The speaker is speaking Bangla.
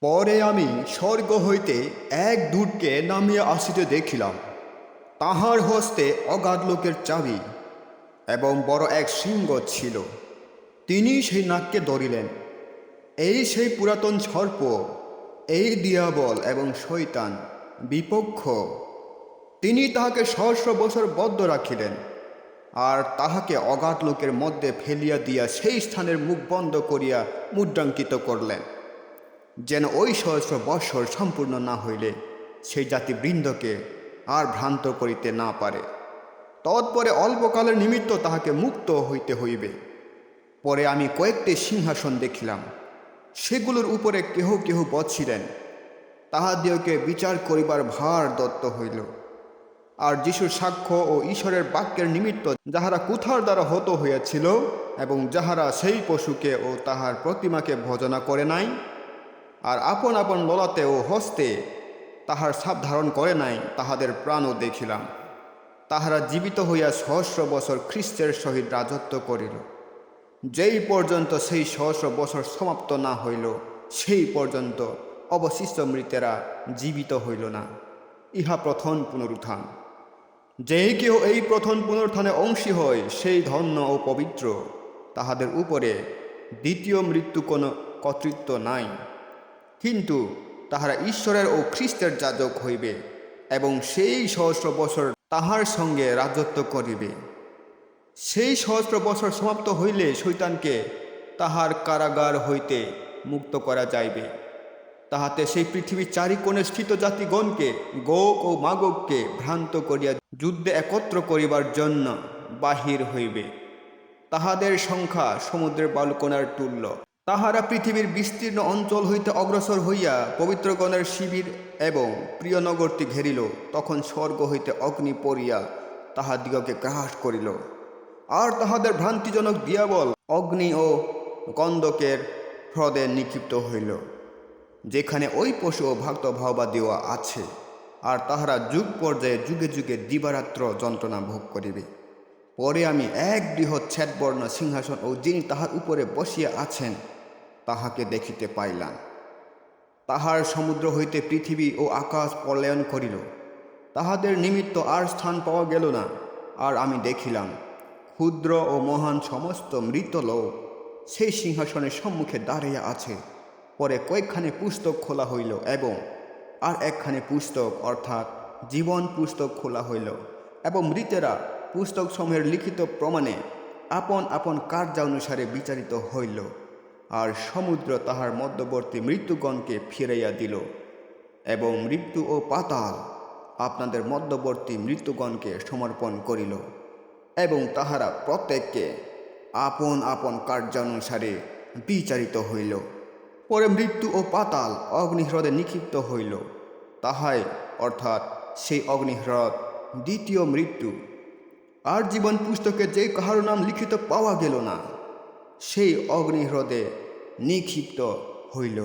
পরে আমি স্বর্গ হইতে এক দূতকে নামিয়া আসিতে দেখিলাম। তাহার হস্তে অগাধ লোকের চাবি এবং বড় এক সিংহ ছিল। তিনি সেই নাককে ধরিলেন। এই সেই পুরাতন সর্প, এই দিয়াবল এবং শৈতান বিপক্ষ। তিনি তাহাকে সহস্র বছর বদ্ধ রাখিলেন আর তাহাকে অগাধ লোকের মধ্যে ফেলিয়া দিয়া সেই স্থানের মুখ বন্ধ করিয়া মুদ্রাঙ্কিত করলেন। যেন ওই সহস্র বৎসর সম্পূর্ণ না হইলে সেই জাতিবৃন্দকে আর ভ্রান্ত করিতে না পারে। তৎপরে অল্পকালের নিমিত্ত তাহাকে মুক্ত হইতে হইবে। পরে আমি কয়েকটি সিংহাসন দেখিলাম। সেগুলোর উপরে কেহ কেহ বছিলেন তাহাদিওকে বিচার করিবার ভার দত্ত হইল। আর যিশুর সাক্ষ্য ও ঈশ্বরের বাক্যের নিমিত্ত যাহারা কুথার দ্বারা হত হইয়াছিল এবং যাহারা সেই পশুকে ও তাহার প্রতিমাকে ভজনা করে নাই আর আপন আপন ললাতে ও হস্তে তাহার সাপ ধারণ করে নাই, তাহাদের প্রাণও দেখিলাম। তাহারা জীবিত হইয়া সহস্র বছর খ্রিস্টের সহিত রাজত্ব করিল। যেই পর্যন্ত সেই সহস্র বছর সমাপ্ত না হইল, সেই পর্যন্ত অবশিষ্ট মৃতেরা জীবিত হইল না। ইহা প্রথম পুনরুত্থান। যেই কেউ এই প্রথম পুনরুত্থানে অংশী হয়, সেই ধন্য ও পবিত্র, তাহাদের উপরে দ্বিতীয় মৃত্যু কোনো কর্তৃত্ব নাই। কিন্তু তাহারা ঈশ্বরের ও খ্রিস্টের যাজক হইবে এবং সেই সহস্র বছর তাহার সঙ্গে রাজত্ব করিবে। সেই সহস্র বছর সমাপ্ত হইলে শৈতানকে তাহার কারাগার হইতে মুক্ত করা যাইবে। তাহাতে সেই পৃথিবীর চারিকোণে স্থিত জাতিগণকে গোক ও মাগককে ভ্রান্ত করিয়া যুদ্ধে একত্র করিবার জন্য বাহির হইবে। তাহাদের সংখ্যা সমুদ্রের বালকোনার তুল্য। তাহারা পৃথিবীর বিস্তীর্ণ অঞ্চল হইতে অগ্রসর হইয়া পবিত্রগণের শিবির এবং প্রিয় নগরটি ঘেরিল। তখন স্বর্গ হইতে অগ্নি পড়িয়া তাহাদিগকে গ্রাস করিল। আর তাহাদের ভ্রান্তিজনক দিয়াবল অগ্নি ও গন্ধকের হ্রদে নিক্ষিপ্ত হইল, যেখানে ওই পশু ও ভক্ত ভাওবা দেওয়া আছে। আর তাহারা যুগ পর্যায়ে যুগে যুগে দিবারাত্র যন্ত্রণা ভোগ করিবে। পরে আমি এক বৃহৎ ছেদবর্ণ সিংহাসন ও যিনি তাহার উপরে বসিয়া আছেন তাহাকে দেখিতে পাইলাম। তাহার সমুদ্র হইতে পৃথিবী ও আকাশ পলায়ন করিল। তাহাদের নিমিত্ত আর স্থান পাওয়া গেল না, আর আমি দেখিলাম, ক্ষুদ্র ও মহান সমস্ত মৃত লোক সেই সিংহাসনের সম্মুখে দাঁড়াইয়া আছে। পরে কয়েকখানে পুস্তক খোলা হইল এবং, আর একখানি পুস্তক অর্থাৎ জীবন পুস্তক খোলা হইল এবং মৃতেরা পুস্তক সমূহের লিখিত প্রমাণে আপন আপন কার্যানুসারে বিচারিত হইল। আর সমুদ্র তাহার মধ্যবর্তী মৃত্যুগণকে ফিরাইয়া দিল এবং মৃত্যু ও পাতাল আপনাদের মধ্যবর্তী মৃত্যুগণকে সমর্পণ করিল এবং তাহারা প্রত্যেককে আপন আপন কার্যানুসারে বিচারিত হইল। পরে মৃত্যু ও পাতাল অগ্নিহ্রদে নিক্ষিপ্ত হইল। তাহাই অর্থাৎ সেই অগ্নিহ্রদ দ্বিতীয় মৃত্যু। আর জীবন পুস্তকে যে কাহার নাম লিখিত পাওয়া গেল না। সেই অগ্নিহ্রদে নিক্ষিপ্ত হইল।